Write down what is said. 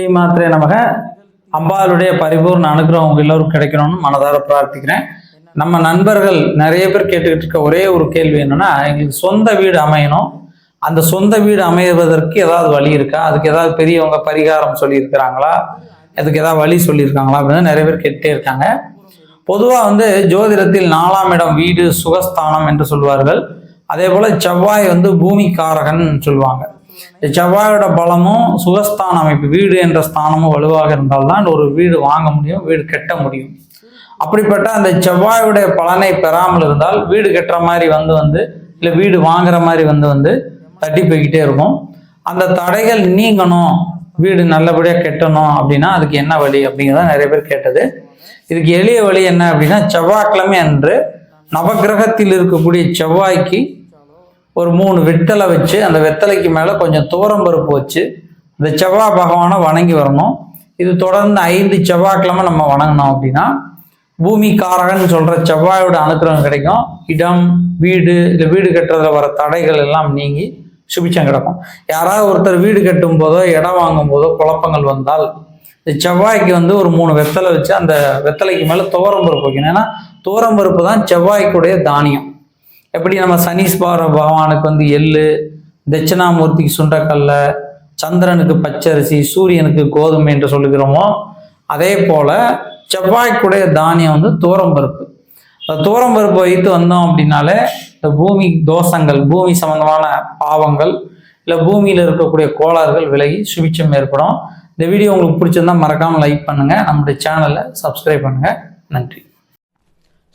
ஸ்ரீமாத்திரே நமக. அம்பாளுடைய பரிபூர்ண அனுகிரகம் உங்க எல்லோரும் கிடைக்கணும்னு மனதார பிரார்த்திக்கிறேன். நம்ம நண்பர்கள் நிறைய பேர் கேட்டுக்கிட்டு இருக்க ஒரே ஒரு கேள்வி என்னன்னா எங்களுக்கு சொந்த வீடு அமையணும். அந்த சொந்த வீடு அமைவதற்கு ஏதாவது வழி இருக்கா? அதுக்கு ஏதாவது பெரியவங்க பரிகாரம் சொல்லியிருக்கிறாங்களா? அதுக்கு ஏதாவது வழி சொல்லியிருக்காங்களா அப்படின்னு நிறைய பேர் கேட்டே இருக்காங்க. பொதுவாக வந்து ஜோதிடத்தில் நாலாம் இடம் வீடு சுகஸ்தானம் என்று சொல்வார்கள். அதே போல் செவ்வாய் வந்து பூமி காரகன் சொல்லுவாங்க செவ்வாயோட பலமும் சுகஸ்தான அமைப்பு வீடு என்ற ஸ்தானமும் வலுவாக இருந்தால்தான் ஒரு வீடு வாங்க முடியும் வீடு கட்ட முடியும். அப்படிப்பட்ட அந்த செவ்வாயுடைய பலனை பெறாமல் இருந்தால் வீடு கட்டுற மாதிரி வந்து வந்து இல்லை வீடு வாங்குற மாதிரி வந்து வந்து தட்டி போய்கிட்டே இருக்கும். அந்த தடைகள் நீங்கணும் வீடு நல்லபடியாக கட்டணும் அப்படின்னா அதுக்கு என்ன வழி அப்படிங்கிறத நிறைய பேர் கேட்டது. இதுக்கு எளிய வழி என்ன அப்படின்னா செவ்வாய்க்கிழமை அன்று நவக்கிரகத்தில் இருக்கக்கூடிய செவ்வாய்க்கு ஒரு மூணு வெட்டலை வச்சு அந்த வெத்தலைக்கு மேலே கொஞ்சம் துவரம்பருப்பு வச்சு இந்த செவ்வாய் பகவானை வணங்கி வரணும். இது தொடர்ந்து ஐந்து செவ்வாய்க்கிழமை நம்ம வணங்கினோம் அப்படின்னா பூமி காரகன் சொல்கிற செவ்வாயோட அனுக்கிரகம் கிடைக்கும். இடம் வீடு இல்லை வீடு கட்டுறதுல வர தடைகள் எல்லாம் நீங்கி சுபிச்சம் கிடக்கும். யாராவது ஒருத்தர் வீடு கட்டும் போதோ இடம் வாங்கும் போதோ குழப்பங்கள் வந்தால் இந்த செவ்வாய்க்கு வந்து ஒரு மூணு வெத்தலை வச்சு அந்த வெத்தலைக்கு மேலே துவரம் பருப்பு வைக்கணும். ஏன்னா துவரம் பருப்பு தான் செவ்வாய்க்குடைய தானியம். எப்படி நம்ம சனீஸ்வர பகவானுக்கு வந்து எள்ளு தட்சிணாமூர்த்திக்கு சுண்டக்கல்ல சந்திரனுக்கு பச்சரிசி சூரியனுக்கு கோதுமை என்று சொல்லுகிறோமோ அதே போல செவ்வாய்க்குடைய தானியம் வந்து தூரம்பருப்பு அந்த தூரம்பருப்பு வைத்து வந்தோம் அப்படின்னாலே இந்த பூமி தோஷங்கள் பூமி சம்பந்தமான பாவங்கள் இல்லை பூமியில் இருக்கக்கூடிய கோளாறுகள் விலகி சுபிச்சம் ஏற்படும். இந்த வீடியோ உங்களுக்கு பிடிச்சிருந்தா மறக்காமல் லைக் பண்ணுங்கள் நம்முடைய சேனலை சப்ஸ்கிரைப் பண்ணுங்கள் நன்றி.